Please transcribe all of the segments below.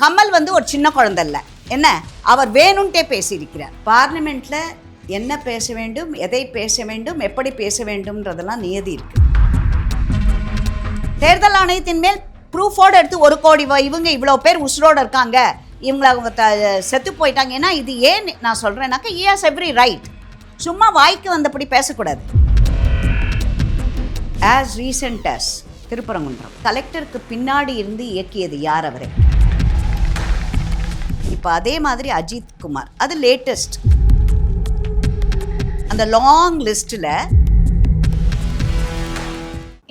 கமல் வந்து ஒரு சின்ன குழந்தை என்ன? அவர் வேணும்ட்டே பேசியிருக்கிறார். பார்லிமெண்ட்ல என்ன பேச வேண்டும் எதை பேச வேண்டும் எப்படி பேச வேண்டும்ன்றதெல்லாம் நியதி இருக்கு. தேர்தல் ஆணையத்தின் மேல் ப்ரூஃபோடு எடுத்து ஒரு கோடி இவங்க இவ்வளோ பேர் உசுரோடு இருக்காங்க. இவங்கள அவங்க த செத்து போயிட்டாங்க. ஏன்னா இது ஏன் நான் சொல்கிறேன்னாக்கா இஎஸ் எவ்ரி ரைட் சும்மா வாய்க்கு வந்தபடி பேசக்கூடாது. As recent as Thiruparankundram. கலெக்டருக்கு பின்னாடி இருந்து இயக்கியது யார் அவரை? இப்போ அதே மாதிரி அஜித் குமார். அது லேட்டஸ்ட் அந்த லாங் லிஸ்ட்டில்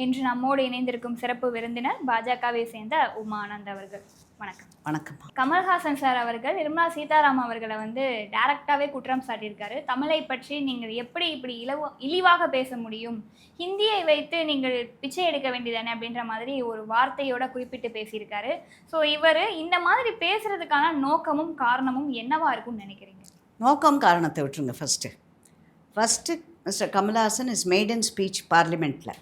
இன்று நம்மோடு இணைந்திருக்கும் சிறப்பு விருந்தினர் பாஜகவை சேர்ந்த உமானந்த் அவர்கள். வணக்கம். வணக்கம்மா கமல்ஹாசன் சார் அவர்கள் நிர்மலா சீதாராம் அவர்களை வந்து டைரக்டாவே குற்றம் சாட்டியிருக்காரு. தமிழை பற்றி நீங்கள் எப்படி இப்படி இலவ இழிவாக பேச முடியும்? ஹிந்தியை வைத்து நீங்கள் பிச்சை எடுக்க வேண்டியதானே அப்படின்ற மாதிரி ஒரு வார்த்தையோட குறிப்பிட்டு பேசியிருக்காரு. ஸோ இவர் இந்த மாதிரி பேசுறதுக்கான நோக்கமும் காரணமும் என்னவா இருக்கும்னு நினைக்கிறீங்க? நோக்கம் காரணத்தை விட்டுருங்க first first mister Kamal Haasan is maiden speech பார்லிமெண்ட்டில்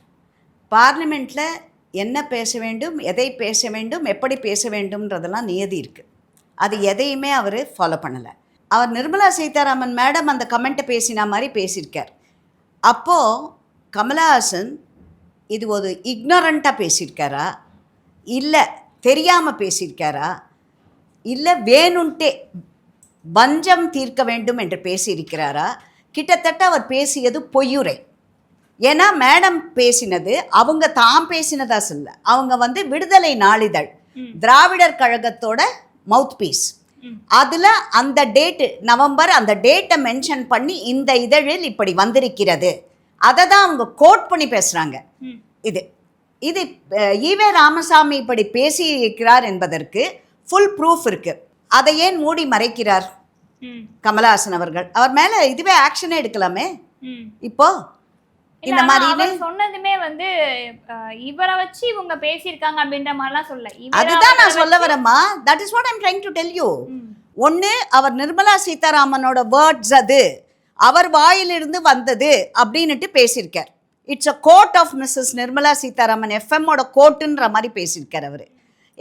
பார்லிமெண்ட்டில் என்ன பேச வேண்டும் எதை பேச வேண்டும் எப்படி பேச வேண்டும்ன்றதெல்லாம் நியதி இருக்குது அது எதையுமே அவர் ஃபாலோ பண்ணலை. அவர் நிர்மலா சீதாராமன் மேடம் அந்த கமெண்ட்டை பேசின மாதிரி பேசியிருக்கார். அப்போது கமலஹாசன் இது ஒரு இக்னரண்ட்டாக பேசியிருக்காரா? இல்லை தெரியாமல் பேசியிருக்காரா? இல்லை வேணுன்ட்டே பஞ்சம் தீர்க்க வேண்டும் என்று பேசியிருக்கிறாரா? கிட்டத்தட்ட அவர் பேசியது பொய்யுரை. ஏன்னா மேடம் பேசினது அவங்க தாம் பேசினதா சொல்ல. அவங்க வந்து விடுதலை நாளிதழ் திராவிடர் கழகத்தோட மவுத் பீஸ் அதில் அந்த டேட்டு நவம்பர் அந்த டேட்டை மென்ஷன் பண்ணி இந்த இதழில் இப்படி வந்திருக்கிறது. அதை தான் அவங்க கோட் பண்ணி பேசுகிறாங்க இது. இது ஈவே ராமசாமி இப்படி பேசியிருக்கிறார் என்பதற்கு ஃபுல் ப்ரூஃப் இருக்கு. அதை ஏன் மூடி மறைக்கிறார்? கமலஹாசன் அவர்கள். அவர் மேலே இதுவே ஆக்ஷனே எடுக்கலாமே? இப்போ இந்த மாதிரி சொன்னதுமே வந்து இவரை வச்சு இவங்க பேசியிருக்காங்க அப்படின்ற மாதிரிலாம் சொல்ல அதுதான் நான் சொல்ல வரேம்மா. That is what I'm trying to tell you ஒன்று அவர் நிர்மலா சீதாராமனோட வேர்ட்ஸ் அது. அவர் வாயிலிருந்து வந்தது அப்படின்னுட்டு பேசியிருக்கார். It's a quote of missus Nirmala Sitharaman எஃப்எம்மோட கோட்டுன்ற மாதிரி பேசியிருக்கார் அவர்.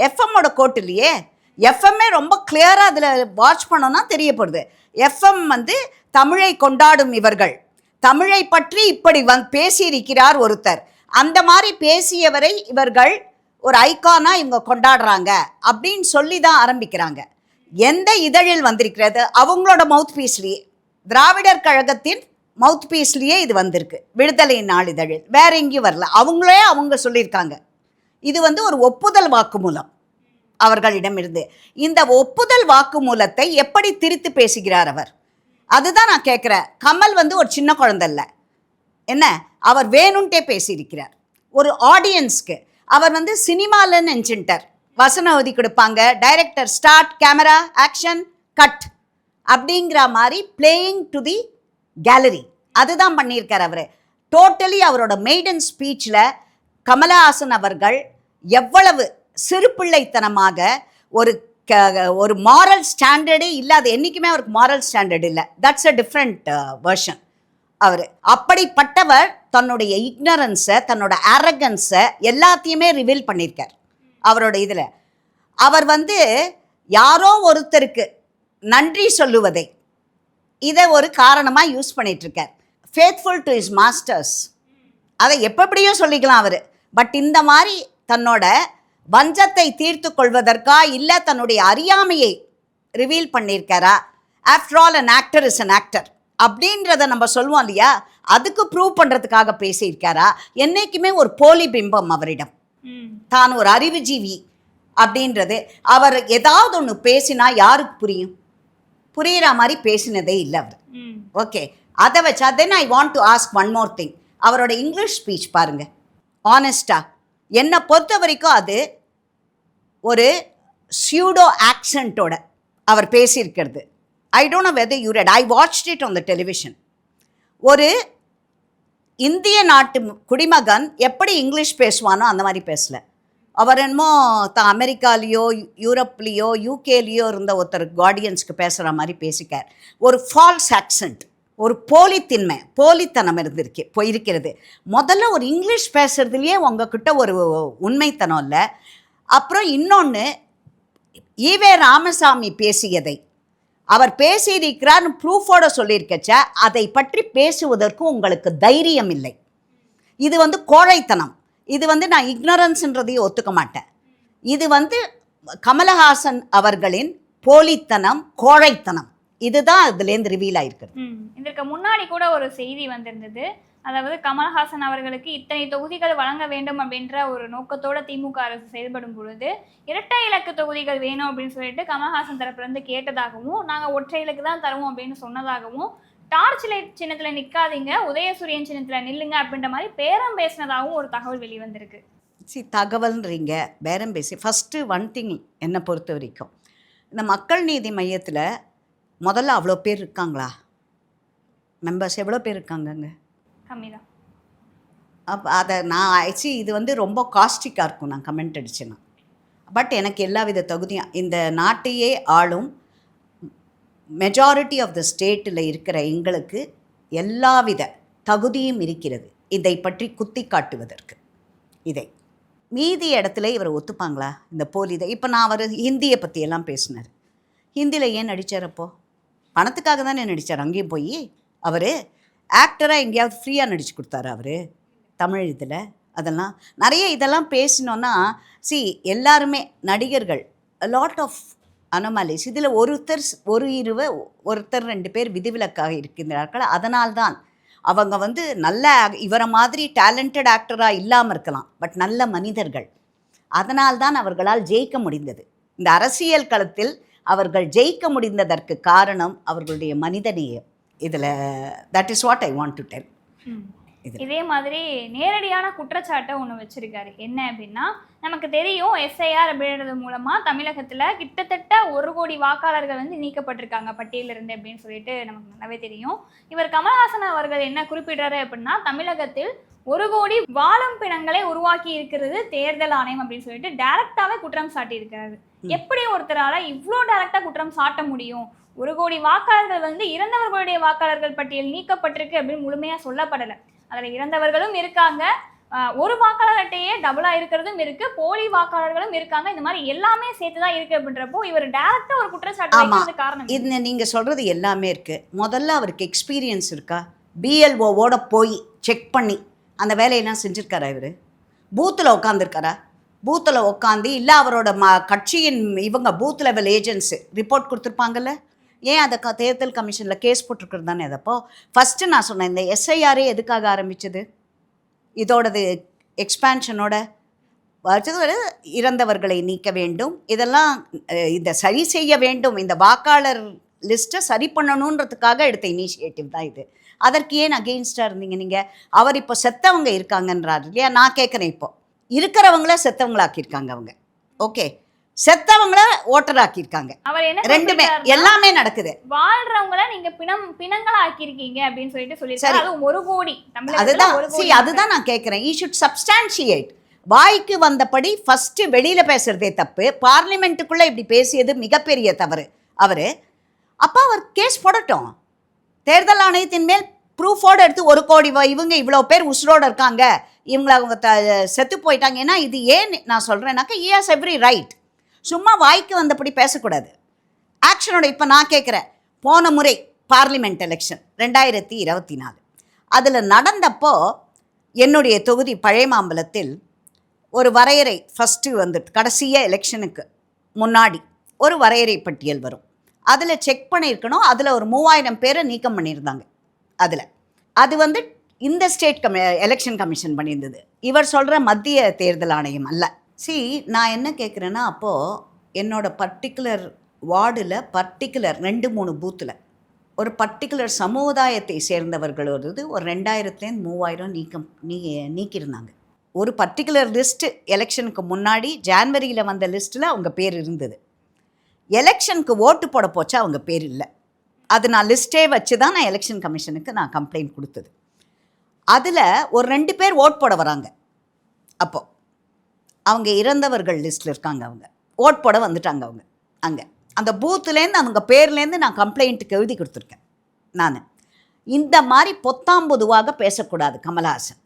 எஃப்எம்மோட கோட் இல்லையே? எஃப்எம்ஏ ரொம்ப கிளியராக அதில் வாட்ச் பண்ணோன்னா தெரியப்படுது. எஃப்எம் வந்து தமிழை கொண்டாடும் இவர்கள். தமிழை பற்றி இப்படி வந் பேசியிருக்கிறார் ஒருத்தர். அந்த மாதிரி பேசியவரை இவர்கள் ஒரு ஐகானா இவங்க கொண்டாடுறாங்க அப்படின்னு சொல்லி தான் ஆரம்பிக்கிறாங்க. எந்த இதழில் வந்திருக்கிறது? அவங்களோட மவுத் பீஸ்லேயே திராவிடர் கழகத்தின் மவுத் பீஸ்லேயே இது வந்திருக்கு. விடுதலை நாளிதழில். வேற எங்கேயும் வரல. அவங்களே அவங்க சொல்லியிருக்காங்க. இது வந்து ஒரு ஒப்புதல் வாக்குமூலம் அவர்களிடமிருந்து. இந்த ஒப்புதல் வாக்குமூலத்தை எப்படி திரித்து பேசுகிறார் அவர்? அதுதான் நான் கேட்குறேன் கமல் வந்து ஒரு சின்ன குழந்தை என்ன? அவர் வேணும்ட்டே பேசியிருக்கிறார். ஒரு ஆடியன்ஸ்க்கு அவர் வந்து சினிமாவில் நெஞ்சின்ட்டார் வசனவதி கொடுப்பாங்க. Director start camera action cut அப்படிங்கிற மாதிரி பிளேயிங் டு தி கேலரி அதுதான் பண்ணியிருக்கார் அவர். டோட்டலி அவரோட மெய்டன் ஸ்பீச்சில் கமலஹாசன் அவர்கள் எவ்வளவு சிறுபிள்ளைத்தனமாக ஒரு ஒரு மாரல் ஸ்டாண்டர்டே இல்லாத என்றைக்குமே அவருக்கு மாரல் ஸ்டாண்டர்ட் இல்லை. தட்ஸ் அ டிஃப்ரெண்ட் வெர்ஷன் அவர் அப்படிப்பட்டவர் தன்னுடைய இக்னரன்ஸை தன்னோட அரகன்ஸை எல்லாத்தையுமே ரிவீல் பண்ணியிருக்கார் அவரோட இதில். அவர் வந்து யாரோ ஒருத்தருக்கு நன்றி சொல்லுவதை இதை ஒரு காரணமாக யூஸ் பண்ணிகிட்ருக்கார் இருக்கார் ஃபேத்ஃபுல் டு இஸ் மாஸ்டர்ஸ் அதை எப்படியோ சொல்லிக்கலாம் அவர். பட் இந்த மாதிரி தன்னோட வஞ்சத்தை தீர்த்து கொள்வதற்கா? இல்லை தன்னுடைய அறியாமையை reveal பண்ணியிருக்காரா? After all an actor is an actor அப்படின்றத நம்ம சொல்லுவோம் இல்லையா? அதுக்கு ப்ரூவ் பண்ணுறதுக்காக பேசியிருக்காரா? என்னைக்குமே ஒரு போலி பிம்பம் அவரிடம். தான் ஒரு அறிவுஜீவி அப்படின்றது. அவர் ஏதாவது ஒன்று பேசினா யாருக்கு புரியும்? புரியிற மாதிரி பேசினதே இல்லை அவர். ஓகே அதை வச்சா then I want to ask one more thing அவரோட இங்கிலீஷ் ஸ்பீச் பாருங்க. ஆனஸ்டா என்னை பொறுத்த வரைக்கும் அது ஒரு சியூடோ ஆக்சண்ட்டோட அவர் பேசியிருக்கிறது. I don't know whether you read I watch it on the television ஒரு இந்திய நாட்டு குடிமகன் எப்படி இங்கிலீஷ் பேசுவானோ அந்த மாதிரி பேசல. அவர் என்னமோ த அமெரிக்காலேயோ யூரோப்லேயோ யூகேலேயோ இருந்த ஒருத்தர் கார்டியன்ஸ்க்கு பேசுகிற மாதிரி பேசிக்கார். ஒரு ஃபால்ஸ் ஆக்சண்ட் ஒரு போலித்தின்மை போலித்தனம் இருந்திருக்கு போயிருக்கிறது. முதல்ல ஒரு இங்கிலீஷ் பேசுறதுலயே உங்ககிட்ட ஒரு உண்மைத்தனம் இல்லை. அப்புறம் இன்னொன்று ஈவே ராமசாமி பேசியதை. அவர் பேசியிருக்கிறார்னு ப்ரூஃபோட சொல்லியிருக்கச்ச அதை பற்றி பேசுவதற்கு உங்களுக்கு தைரியம் இல்லை இது வந்து கோழைத்தனம். இது வந்து நான் இக்னரன்ஸ்ன்றதையும் ஒத்துக்க மாட்டேன். இது வந்து கமலஹாசன் அவர்களின் போலித்தனம் கோழைத்தனம். இதுதான் அதுலேருந்து ரிவீல் ஆயிருக்குது. இதற்கு முன்னாடி கூட ஒரு செய்தி வந்திருந்தது. அதாவது கமல்ஹாசன் அவர்களுக்கு இத்தனை தொகுதிகள் வழங்க வேண்டும் அப்படின்ற ஒரு நோக்கத்தோட திமுக அரசு செயல்படும் பொழுது இரட்டை இலக்கு தொகுதிகள் வேணும் அப்படின்னு சொல்லிட்டு கமல்ஹாசன் தரப்புலேருந்து கேட்டதாகவும் நாங்கள் ஒற்றை இலக்கு தான் தருவோம் அப்படின்னு சொன்னதாகவும் டார்ச் லைட் சின்னத்தில் நிற்காதீங்க உதயசூரியன் சின்னத்தில் நில்லுங்க அப்படின்ற மாதிரி பேரம் பேசினதாகவும் ஒரு தகவல் வெளிவந்திருக்கு. சி தகவல்ன்றீங்க பேரம் பேசி ஃபஸ்ட்டு ஒன் திங் என்னை பொறுத்த வரைக்கும் இந்த மக்கள் நீதி மையத்தில் முதல்ல அவ்வளோ பேர் இருக்காங்களா? மெம்பர்ஸ் எவ்வளோ பேர் இருக்காங்கங்க? கம்மிதான். அப்போ அதை நான் ஆயிடுச்சு இது வந்து ரொம்ப காஸ்டிக்காக இருக்கும் நான் கமெண்ட் அடிச்சேன்னா. பட் எனக்கு எல்லா வித தகுதியும் இந்த நாட்டையே ஆளும் மெஜாரிட்டி ஆஃப் த ஸ்டேட்டில் இருக்கிற எங்களுக்கு எல்லாவித தகுதியும் இருக்கிறது. இதை பற்றி குத்தி காட்டுவதற்கு. இதை. மீதி இடத்துல இவர் ஒத்துப்பாங்களா? இந்த போலி இதை. இப்போ நான் அவர் ஹிந்தியை பற்றி எல்லாம் பேசினார். ஹிந்தியில் ஏன் நடித்தார் அப்போது பணத்துக்காக தானே நடித்தார் அங்கேயும் போய் அவர் ஆக்டராக எங்கேயாவது ஃப்ரீயாக நடிச்சு கொடுத்தாரு அவர்? தமிழ் இதில் அதெல்லாம். நிறைய இதெல்லாம் பேசினோன்னா சி எல்லாருமே நடிகர்கள் லாட் ஆஃப் அனமாலிஸ் இதில் ஒருத்தர் ஒரு இருவ ஒருத்தர் ரெண்டு பேர் விதிவிலக்காக இருக்கின்றார்கள். அதனால்தான் அவங்க வந்து நல்ல இவரை மாதிரி டேலண்டட் ஆக்டராக இல்லாமல் இருக்கலாம் பட் நல்ல மனிதர்கள். அதனால்தான் அவர்களால் ஜெயிக்க முடிந்தது. இந்த அரசியல் களத்தில் அவர்கள் ஜெயிக்க முடிந்ததற்கு காரணம் அவர்களுடைய மனிதநேயம். இதில் that is what I want to tell. இது. மாதிரி நேரடியான குற்றச்சாட்டை ஒன்று வச்சிருக்காரு. என்ன அப்படின்னா நமக்கு தெரியும் எஸ்ஐஆர் அப்படின்றது மூலமா தமிழகத்துல கிட்டத்தட்ட ஒரு கோடி வாக்காளர்கள் வந்து நீக்கப்பட்டிருக்காங்க பட்டியலில் இருந்து அப்படின்னு சொல்லிட்டு நமக்கு நல்லாவே தெரியும். இவர் கமல்ஹாசன் அவர்கள் என்ன குறிப்பிடுறாரு அப்படின்னா தமிழகத்தில் ஒரு கோடி வாழும் பிணங்களை உருவாக்கி இருக்கிறது தேர்தல் ஆணையம் அப்படின்னு சொல்லிட்டு டைரக்டாவே குற்றம் சாட்டியிருக்காரு. எப்படி ஒருத்தரால இவ்வளோ டைரக்டா குற்றம் சாட்ட முடியும்? ஒரு கோடி வாக்காளர்கள் வந்து இறந்தவர்களுடைய வாக்காளர்கள் பட்டியல் நீக்கப்பட்டிருக்கு அப்படின்னு முழுமையா சொல்லப்படலை. அதுல இறந்தவர்களும் இருக்காங்க. ஒரு வாக்காளர் அட்டையே டபுளா இருக்கிறதும் இருக்கு. போலி வாக்காளர்களும் இருக்காங்க. இந்த மாதிரி எல்லாமே சேர்த்து தான் இருக்கு அப்படின்றப்போ இவர் டைரக்டா ஒரு குற்றச்சாட்டு காரணம்? இது நீங்கள் சொல்கிறது எல்லாமே இருக்குது முதல்ல அவருக்கு எக்ஸ்பீரியன்ஸ் இருக்கா? பிஎல்ஓவோட போய் செக் பண்ணி அந்த வேலையெல்லாம் செஞ்சுருக்காரா இவர்? பூத்தில் உட்காந்துருக்காரா பூத்தில் உட்காந்து இல்லை அவரோட ம கட்சியின் இவங்க பூத் லெவல் ஏஜென்ட்ஸு ரிப்போர்ட் கொடுத்துருப்பாங்கல்ல? ஏன் அதை க தேர்தல் கமிஷனில் கேஸ் போட்டிருக்கிறது தானே அதப்போ ஃபஸ்ட்டு நான் சொன்னேன் இந்த எஸ்ஐஆரே எதுக்காக ஆரம்பிச்சது? இதோடது எக்ஸ்பேன்ஷனோட இறந்தவர்களை நீக்க வேண்டும். இதெல்லாம் இந்த இதை சரி செய்ய வேண்டும். இந்த வாக்காளர் லிஸ்ட்டை சரி பண்ணணுன்றதுக்காக எடுத்த இனிஷியேட்டிவ் தான் இது. அதற்கு ஏன் அகெயின்ஸ்டாக இருந்தீங்க நீங்கள் அவர் இப்போ செத்தவங்க இருக்காங்கன்றார் இல்லையா? நான் கேட்குறேன் இப்போ. இருக்கிறவங்கள செத்தவங்களாக்கியிருக்காங்க அவங்க. ஓகே. செத்தவங்கள ஓட்டர் ஆக்கியிருக்காங்க அவர் என்ன ரெண்டுமே எல்லாமே நடக்குது. வாழ்றவங்கள நீங்க பிணம் பிணங்களா ஆக்கியிருக்கீங்க அப்படின்னு சொல்லிட்டு சொல்லியிருக்காரு. சரி. அதுவும் ஒரு கோடி. அதுதான். ஒரு சி கோடி அதுதான் நான் கேட்குறேன். ஈ ஷுட் சப்ஸ்டான்ஷியேட் வாய்க்கு வந்தபடி ஃபஸ்ட்டு வெளியில் பேசுகிறதே தப்பு. பார்லிமெண்ட்டுக்குள்ளே இப்படி பேசியது மிகப்பெரிய தவறு. அவர் அப்போ அவர் கேஸ் போடட்டும். தேர்தல் ஆணையத்தின் மேல் ப்ரூஃபோடு எடுத்து ஒரு கோடி இவங்க இவ்வளோ பேர் உசுரோடு இருக்காங்க. இவங்கள அவங்க த செத்து போயிட்டாங்க. ஏன்னா இது ஏன் நான் சொல்கிறேன்னாக்கா இயர்ஸ் எவ்ரி ரைட் சும்மா வாய்க்கு வந்தபடி பேசக்கூடாது. ஆக்ஷனோட இப்போ நான் கேட்குறேன் போன முறை பார்லிமெண்ட் எலெக்ஷன் ரெண்டாயிரத்தி இருபத்தி நாலு. அதில் நடந்தப்போ என்னுடைய தொகுதி பழையமாம்பலத்தில் ஒரு வரையறை ஃபஸ்ட்டு வந்துட்டு கடைசியாக எலெக்ஷனுக்கு முன்னாடி ஒரு வரையறை பட்டியல் வரும். அதில் செக் பண்ணியிருக்கணும். அதில் ஒரு மூவாயிரம் பேரை நீக்கம் பண்ணியிருந்தாங்க. அதில். அது வந்து இந்த ஸ்டேட் கமி எலெக்ஷன் கமிஷன் பண்ணியிருந்தது. இவர் சொல்கிற மத்திய தேர்தல் ஆணையம் அல்ல. சி நான் என்ன கேட்குறேன்னா அப்போது என்னோடய பர்டிகுலர் வார்டில் பர்டிகுலர் ரெண்டு மூணு பூத்தில் ஒரு பர்டிகுலர் சமுதாயத்தை சேர்ந்தவர்களோடது ஒரு ரெண்டாயிரத்துலேருந்து மூவாயிரம் நீக்கம் நீ நீக்கியிருந்தாங்க. ஒரு பர்டிகுலர் லிஸ்ட்டு எலெக்ஷனுக்கு முன்னாடி ஜான்வரியில் வந்த லிஸ்ட்டில் அவங்க பேர் இருந்தது. எலெக்ஷனுக்கு ஓட்டு போட போச்சா அவங்க பேர் இல்லை. அது நான் லிஸ்ட்டே வச்சு தான் நான் எலெக்ஷன் கமிஷனுக்கு நான் கம்ப்ளைண்ட் கொடுத்தது. அதில் ஒரு ரெண்டு பேர் ஓட் போட வராங்க. அப்போது அவங்க இறந்தவர்கள் லிஸ்ட்டில் இருக்காங்க அவங்க. ஓட் போட வந்துட்டாங்க அவங்க. அங்கே. அந்த பூத்துலேருந்து அவங்க பேர்லேருந்து நான் கம்ப்ளைண்ட்டுக்கு எழுதி கொடுத்துருக்கேன். நான். இந்த மாதிரி பொத்தாம் பொதுவாக பேசக்கூடாது கமலஹாசன்.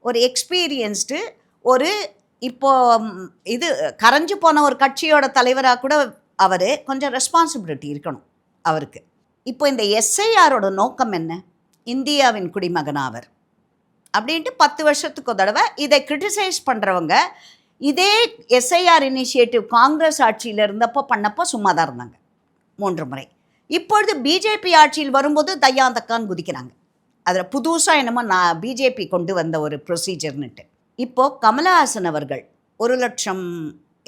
ஒரு எக்ஸ்பீரியன்ஸ்டு ஒரு இப்போ இது கரைஞ்சு போன ஒரு கட்சியோட தலைவராக கூட அவர் கொஞ்சம் ரெஸ்பான்சிபிலிட்டி இருக்கணும் அவருக்கு. இப்போ இந்த எஸ்ஐஆரோட நோக்கம் என்ன? இந்தியாவின் குடிமகன் அவர் அப்படின்ட்டு பத்து வருஷத்துக்கு ஒரு தடவை இதை கிரிட்டிசைஸ் பண்ணுறவங்க இதே எஸ்ஐஆர் இனிஷியேட்டிவ் காங்கிரஸ் ஆட்சியில் இருந்தப்போ பண்ணப்போ சும்மா தான் இருந்தாங்க. மூன்று முறை. இப்பொழுது பிஜேபி ஆட்சியில் வரும்போது தையாந்தக்கான் குதிக்கிறாங்க. அதில் புதுசாக என்னமோ நான் பிஜேபி கொண்டு வந்த ஒரு ப்ரொசீஜர்னுட்டு இப்போது கமலஹாசன் அவர்கள் ஒரு லட்சம்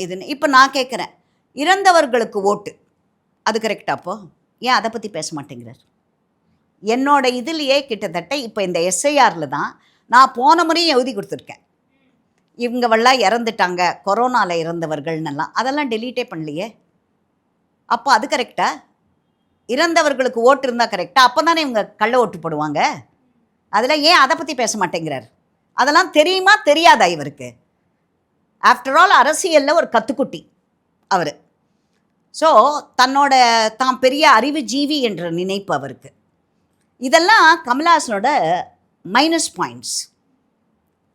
இதுன்னு இப்போ நான் கேட்குறேன் இறந்தவர்களுக்கு ஓட்டு. அது கரெக்டா அப்போ? ஏன் அதை பற்றி பேச மாட்டேங்கிறார்? என்னோட இதுலேயே கிட்டத்தட்ட இப்போ இந்த எஸ்ஐஆரில் தான் நான் போன முறையும் எழுதி கொடுத்துருக்கேன். இவங்கவெல்லாம் இறந்துட்டாங்க கொரோனாவில் இறந்தவர்கள்னெல்லாம். அதெல்லாம் டெலீட்டே பண்ணலையே. அப்போ அது கரெக்டா இறந்தவர்களுக்கு ஓட்டு இருந்தால் கரெக்டாக அப்போ தானே இவங்க கள்ள ஓட்டு போடுவாங்க? அதில் ஏன் அதை பற்றி பேச மாட்டேங்கிறார்? அதெல்லாம் தெரியுமா? தெரியாதா இவருக்கு? ஆஃப்டர் ஆல் அரசியலில் ஒரு கத்துக்குட்டி அவர். ஸோ தன்னோட தான் பெரிய அறிவு ஜீவி என்ற நினைப்பு அவருக்கு. இதெல்லாம் கமல்ஹாசனோட minus points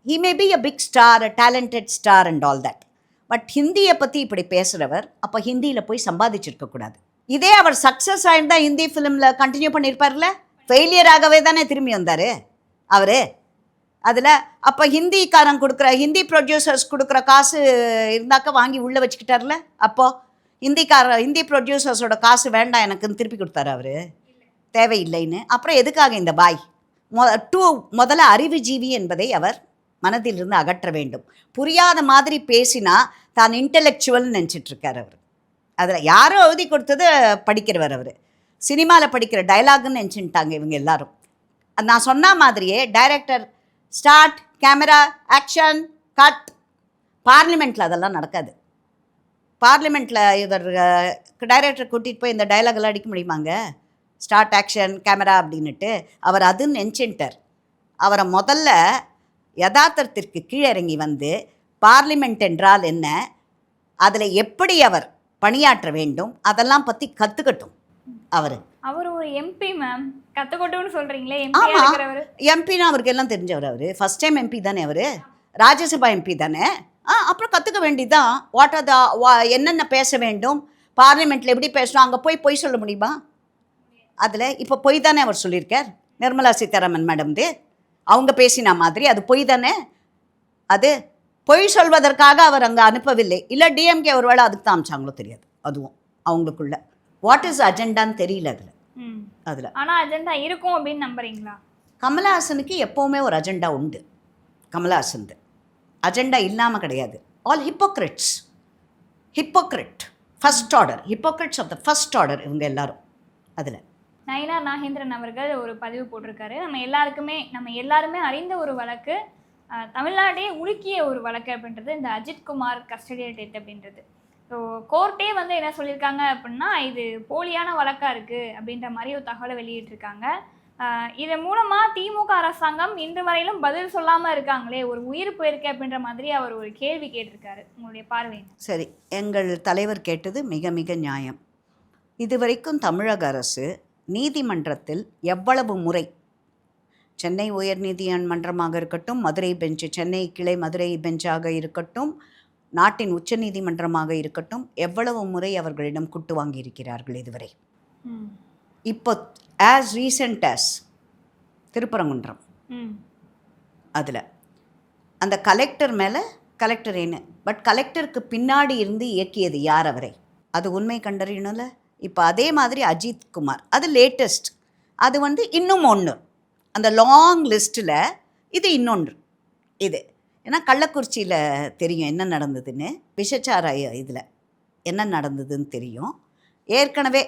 he may be a big star a talented star and all that but ஹிந்தியை பற்றி இப்படி பேசுகிறவர் அப்போ ஹிந்தியில் போய் சம்பாதிச்சிருக்கக்கூடாது இதே அவர் சக்ஸஸ் ஆயிருந்தா ஹிந்தி ஃபிலிமில் கண்டினியூ பண்ணியிருப்பார்ல ஃபெயிலியராகவே தானே திரும்பி வந்தார்? அவர். அதில் அப்போ ஹிந்திக்காரன் கொடுக்குற ஹிந்தி ப்ரொடியூசர்ஸ் கொடுக்குற காசு இருந்தாக்க வாங்கி உள்ளே வச்சுக்கிட்டார்ல? அப்போது ஹிந்திக்கார ஹிந்தி ப்ரொடியூசர்ஸோட காசு வேண்டாம் எனக்குன்னு திருப்பி கொடுத்தாரு அவர். தேவையில்லைன்னு. அப்புறம் எதுக்காக இந்த பாய்? மொ டூ முதல்ல அறிவுஜீவி என்பதை அவர் மனதிலிருந்து அகற்ற வேண்டும். புரியாத மாதிரி பேசினா தான் இன்டலெக்சுவல்னு நினச்சிட்ருக்கார் அவர். அதில் யாரோ எழுதி கொடுத்தது படிக்கிறவர் அவர். சினிமாவில் படிக்கிற டைலாகுன்னு நினச்சிட்டாங்க இவங்க எல்லாரும். அது நான் சொன்ன மாதிரியே director start camera action cut பார்லிமெண்ட்டில் அதெல்லாம் நடக்காது. பார்லிமெண்ட்டில் இவர் டைரக்டர் கூட்டிகிட்டு போய் இந்த dialogue எல்லாம் அடிக்க முடியுமாங்க? ஸ்டார்ட் ஆக்ஷன் கேமரா அப்படின்னுட்டு அவர் அதுன்னு நினச்சின்ட்டார் அவரை முதல்ல யதார்த்தத்திற்கு கீழிறங்கி வந்து பார்லிமெண்ட் என்றால் என்ன? அதில் எப்படி அவர் பணியாற்ற வேண்டும்? அதெல்லாம் பற்றி கற்றுக்கட்டும் அவர். அவர் ஒரு எம்பி மேம் கத்துக்கட்டும்னு சொல்றீங்களே எம்பி ஆமா. இருக்கிறவர் எம்பினா அவருக்கு எல்லாம் தெரிஞ்சவர் அவர். ஃபஸ்ட் டைம் எம்பி தானே அவர்? ராஜ்யசபா எம்பி தானே? ஆ அப்புறம் கற்றுக்க வேண்டியதுதான். வாட் ஆர் த என்னென்ன பேச வேண்டும்? பார்லிமெண்ட்டில் எப்படி பேசணும்? அங்கே போய் பொய் சொல்ல முடியுமா? அதில் இப்போ பொய் தானே அவர் சொல்லியிருக்கார்? நிர்மலா சீதாராமன் மேடம்து அவங்க பேசின மாதிரி அது பொய் தானே? அது பொய் சொல்வதற்காக அவர் அங்கே அனுப்பவில்லை. இல்லை டிஎம்கே ஒருவேளை அதுக்கு தான் அமிச்சாங்களோ தெரியாது. அதுவும் அவங்களுக்குள்ள. வாட் இஸ் அஜெண்டான்னு தெரியல அதில். அதில். ஆனா அஜெண்டா இருக்கும் அப்படின்னு நம்புறீங்களா? கமலஹாசனுக்கு எப்போவுமே ஒரு அஜெண்டா உண்டு. கமலஹாசன்து. அஜெண்டா இல்லாமல் கிடையாது. All hypocrites hypocrite first order hypocrites of the first order இவங்க எல்லாரும். அதில். நயினார் நாகேந்திரன் அவர்கள் ஒரு பதிவு போட்டிருக்காரு. நம்ம எல்லாருக்குமே நம்ம எல்லாருமே அறிந்த ஒரு வழக்கு தமிழ்நாடே உலுக்கிய ஒரு வழக்கு அப்படின்றது இந்த அஜித் குமார் கஸ்டடியல் டெத் அப்படின்றது. ஸோ கோர்ட்டே வந்து என்ன சொல்லியிருக்காங்க அப்படின்னா இது போலியான வழக்காக இருக்குது அப்படின்ற மாதிரி ஒரு தகவலை வெளியிட்டிருக்காங்க. இதன் மூலமாக திமுக அரசாங்கம் இன்று வரையிலும் பதில் சொல்லாமல் இருக்காங்களே ஒரு உயிர் போயிருக்கு அப்படின்ற மாதிரி அவர் ஒரு கேள்வி கேட்டிருக்காரு. உங்களுடைய பார்வை சரி எங்கள் தலைவர் கேட்டது மிக மிக நியாயம். இதுவரைக்கும் தமிழக அரசு நீதிமன்றத்தில் எவ்வளவு முறை சென்னை உயர்நீதிமன்றமாக இருக்கட்டும் மதுரை பெஞ்சு சென்னை கிளை மதுரை பெஞ்சாக இருக்கட்டும் நாட்டின் உச்சநீதிமன்றமாக இருக்கட்டும் எவ்வளவு முறை அவர்களிடம் குட்டு வாங்கியிருக்கிறார்கள் இதுவரை? இப்போ ஆஸ் ரீசெண்ட் ஆஸ் திருப்பரங்குன்றம். அதில் அந்த கலெக்டர் மேலே கலெக்டர் என்ன பட் கலெக்டருக்கு பின்னாடி இருந்து இயக்கியது யார் அவரை? அது உண்மை கண்டறியணும்ல? இப்போ அதே மாதிரி அஜித் குமார். அது லேட்டஸ்ட் அது வந்து இன்னும் ஒன்று அந்த லாங் லிஸ்ட்டில் இது இன்னொன்று. இது. ஏன்னா கள்ளக்குறிச்சியில் தெரியும் என்ன நடந்ததுன்னு. விஷச்சாராய இதில் என்ன நடந்ததுன்னு தெரியும். ஏற்கனவே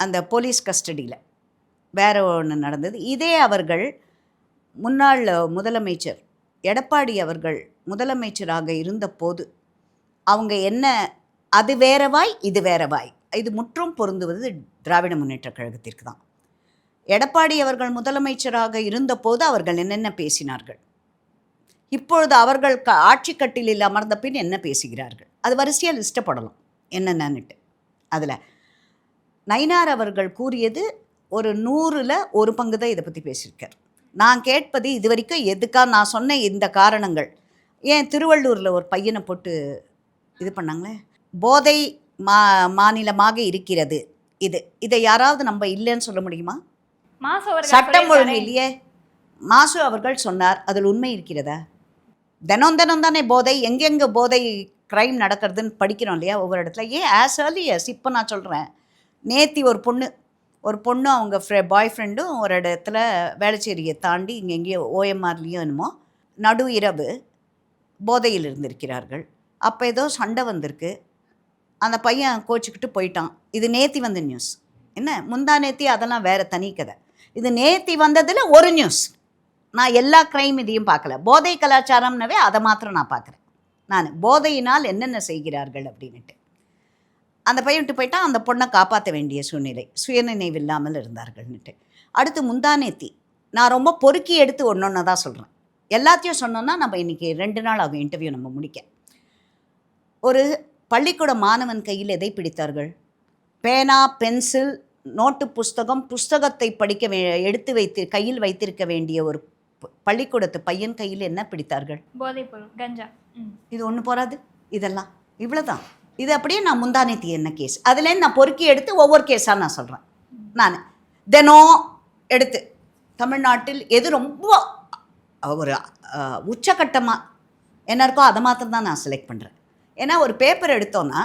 அந்த போலீஸ் கஸ்டடியில் வேற ஒன்று நடந்தது. இதே அவர்கள் முன்னாள் முதலமைச்சர் எடப்பாடி அவர்கள் முதலமைச்சராக இருந்தபோது அவங்க என்ன அது வேறவாய் இது வேறவாய் இது முற்றும் பொருந்துவது திராவிட முன்னேற்றக் கழகத்திற்கு தான். எடப்பாடி அவர்கள் முதலமைச்சராக இருந்தபோது அவர்கள் என்னென்ன பேசினார்கள்? இப்பொழுது அவர்கள் க ஆட்சி கட்டிலில் அமர்ந்த பின் என்ன பேசுகிறார்கள்? அது வரிசையாக லிஸ்ட்டப்படலாம் என்னென்னன்னுட்டு. அதில் நயினார் அவர்கள் கூறியது ஒரு நூறில் ஒரு பங்கு தான் இதை பற்றி பேசியிருக்கார். நான் கேட்பது இது வரைக்கும் எதுக்காக நான் சொன்ன இந்த காரணங்கள்? ஏன் திருவள்ளூரில் ஒரு பையனை போட்டு இது பண்ணாங்களே? போதை மா மாநிலமாக இருக்கிறது. இது இதை யாராவது நம்ம இல்லைன்னு சொல்ல முடியுமா? சட்டம் ஒழுங்கு. இல்லையே. மாசு அவர்கள் சொன்னார் அதில் உண்மை இருக்கிறதா? தினம் தினம் தானே போதை எங்கெங்கே போதை க்ரைம் நடக்கிறதுன்னு படிக்கிறோம் இல்லையா? ஒவ்வொரு இடத்துல. ஏன்? ஆஸ் early as இப்போ நான் சொல்கிறேன் நேத்தி ஒரு பொண்ணு ஒரு பொண்ணு அவங்க ஃப்ரெ பாய் ஃப்ரெண்டும் ஒரு இடத்துல வேளச்சேரியை தாண்டி இங்கே எங்கேயோ ஓஎம்ஆர்லேயும் என்னமோ நடு இரவு போதையில் இருந்திருக்கிறார்கள். அப்போ ஏதோ சண்டை வந்திருக்கு. அந்த பையன் கோச்சிக்கிட்டு போயிட்டான். இது நேத்தி வந்த நியூஸ் என்ன? முந்தா நேத்தி அதெல்லாம் வேற தனி கதை. இது நேத்தி வந்ததில் ஒரு நியூஸ் நான் எல்லா க்ரைம் இதையும் பார்க்கல. போதை கலாச்சாரம்னவே அதை மாத்திரம் நான் பார்க்குறேன். நான் போதையினால் என்னென்ன செய்கிறார்கள் அப்படின்ட்டு அந்த பையன்ட்டு போயிட்டான். அந்த பொண்ணை காப்பாற்ற வேண்டிய சூழ்நிலை. சுயநினைவு இல்லாமல் இருந்தார்கள்னுட்டு. அடுத்து முந்தானேத்தி நான் ரொம்ப பொறுக்கி எடுத்து ஒன்று ஒன்று தான் சொல்கிறேன் எல்லாத்தையும் சொன்னோன்னா நம்ம இன்றைக்கி ரெண்டு நாள் ஆகும் இன்டர்வியூ நம்ம முடிக்க. ஒரு பள்ளிக்கூட மாணவன் கையில் எதை பிடித்தார்கள்? பேனா பென்சில் நோட்டு புஸ்தகம் புஸ்தகத்தை படிக்க வே எடுத்து வைத்து கையில் வைத்திருக்க வேண்டிய ஒரு பள்ளிக்கூடத்து பையன் கையில் என்ன பிடித்தார்கள்? போதைப் பொருள் கஞ்சா இது ஒன்று போகாது இதெல்லாம். இவ்வளோதான் இது அப்படியே நான் முந்தானேத்தி என்ன கேஸ் அதுல நான் பொறுக்கி எடுத்து ஒவ்வொரு கேஸாக நான் சொல்கிறேன் நான். தினம் எடுத்து தமிழ்நாட்டில் எது ரொம்ப ஒரு உச்சகட்டமாக என்ன இருக்கோ அதை மாத்திரம் தான் நான் செலக்ட் பண்ணுறேன் ஏன்னா ஒரு பேப்பர் எடுத்தோன்னா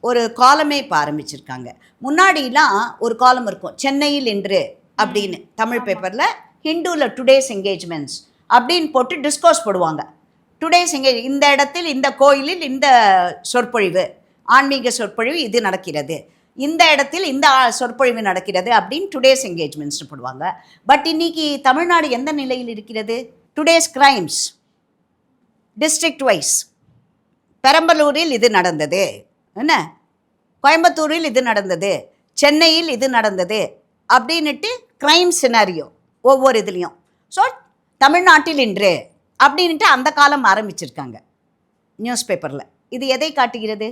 ஒரு காலமே இப்போ ஆரம்பிச்சிருக்காங்க. முன்னாடிலாம் ஒரு காலம் இருக்கும் சென்னையில் இன்று அப்படின்னு. தமிழ் பேப்பரில் ஹிந்துவில் டுடேஸ் என்கேஜ்மெண்ட்ஸ் அப்படின்னு போட்டு டிஸ்கோஸ் போடுவாங்க. டுடேஸ் எங்கேஜ் இந்த இடத்தில் இந்த கோயிலில் இந்த சொற்பொழிவு ஆன்மீக சொற்பொழிவு இது நடக்கிறது. இந்த இடத்தில் இந்த சொற்பொழிவு நடக்கிறது அப்படின்னு டுடேஸ் என்கேஜ்மெண்ட்ஸ் போடுவாங்க. பட் இன்னைக்கு தமிழ்நாடு எந்த நிலையில் இருக்கிறது? டுடேஸ் கிரைம்ஸ் டிஸ்ட்ரிக்ட் வைஸ் பெரம்பலூரில் இது நடந்தது. என்ன? கோயம்புத்தூரில் இது நடந்தது. சென்னையில் இது நடந்தது. அப்படின்ட்டு க்ரைம் சினாரியோ ஒவ்வொரு இதுலேயும். ஸோ தமிழ்நாட்டில் இன்று அப்படின்ட்டு அந்த காலம் ஆரம்பிச்சிருக்காங்க. நியூஸ் பேப்பரில் இது எதை காட்டுகிறது?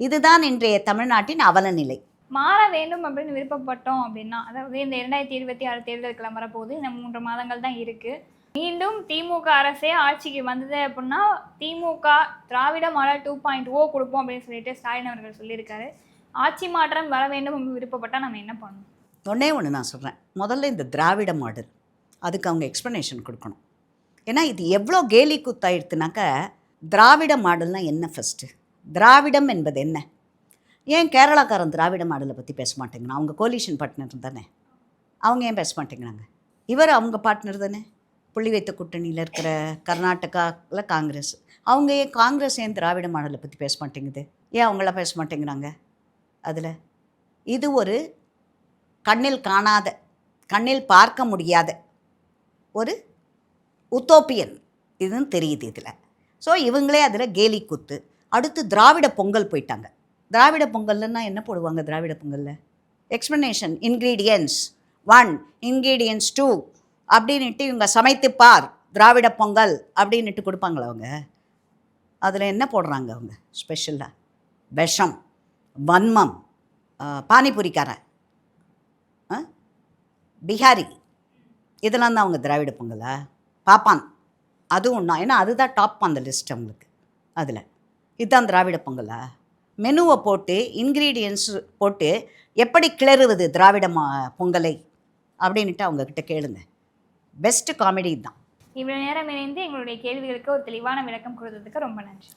இதுதான் இன்றைய தமிழ்நாட்டின் அவலநிலை. மாற வேண்டும் அப்படின்னு விருப்பப்பட்டோம் அப்படின்னா அதாவது இந்த இரண்டாயிரத்தி இருபத்தி ஆறு தேர்தல் கிளம்புற போது இந்த மூன்று மாதங்கள் தான் இருக்குது மீண்டும் திமுக அரசே ஆட்சிக்கு வந்தது அப்படின்னா DMK Dravida model two point O கொடுப்போம் அப்படின்னு சொல்லிட்டு ஸ்டாலின் அவர்கள் சொல்லியிருக்காரு. ஆட்சி மாற்றம் வர வேண்டும் விருப்பப்பட்டால் நம்ம என்ன பண்ணணும்? ஒன்னே ஒன்று நான் சொல்கிறேன் முதல்ல இந்த திராவிட மாடல் அதுக்கு அவங்க எக்ஸ்ப்ளனேஷன் கொடுக்கணும். ஏன்னா இது எவ்வளோ கேலி குத்தாயிடுத்துனாக்கா திராவிட மாடல்னால் என்ன ஃபஸ்ட்டு திராவிடம் என்பது என்ன? ஏன் கேரளாக்காரன் திராவிட மாடலை பற்றி பேச மாட்டேங்கிறான்? அவங்க கோலிஷன் பார்ட்னர் தானே? அவங்க ஏன் பேச மாட்டேங்கிறாங்க? இவர் அவங்க பார்ட்னர் தானே? புள்ளி வைத்த கூட்டணியில் இருக்கிற கர்நாடகாவில் காங்கிரஸ். அவங்க ஏன் காங்கிரஸ் ஏன் திராவிட மாடலை பற்றி பேச மாட்டேங்குது? ஏன் அவங்கள பேச மாட்டேங்கிறாங்க? அதில் இது ஒரு கண்ணில் காணாத கண்ணில் பார்க்க முடியாத ஒரு உத்தோப்பியன். இதுன்னு தெரியுது இதில். ஸோ இவங்களே அதில் கேலி குத்து. அடுத்து திராவிட பொங்கல் போயிட்டாங்க. திராவிட பொங்கல்னா என்ன போடுவாங்க திராவிட பொங்கலில்? Explanation ingredients one ingredients two அப்படின்னுட்டு இவங்க சமைத்து பார் திராவிட பொங்கல் அப்படின்னுட்டு கொடுப்பாங்களா அவங்க? அதில் என்ன போடுறாங்க அவங்க? ஸ்பெஷலாக விஷம் வன்மம் பானிபூரிக்காரன் ஆ? பிஹாரி. இதெல்லாம் தான் அவங்க திராவிட பொங்கலா? பாப்பான். அதுவும் ஒன்றா ஏன்னா அதுதான் டாப் அந்த லிஸ்ட் அவங்களுக்கு அதில். இதுதான் திராவிட பொங்கலா? மெனுவை போட்டு இன்க்ரீடியன்ஸ் போட்டு எப்படி கிளறுவது திராவிட மா பொங்கலை? அப்படின்ட்டு அவங்கக்கிட்ட கேளுங்க. பெஸ்ட்டு காமெடி தான் இவ்வளோ நேரம் இணைந்து எங்களுடைய கேள்விகளுக்கு ஒரு தெளிவான விளக்கம் கொடுத்ததுக்கு ரொம்ப நன்றி.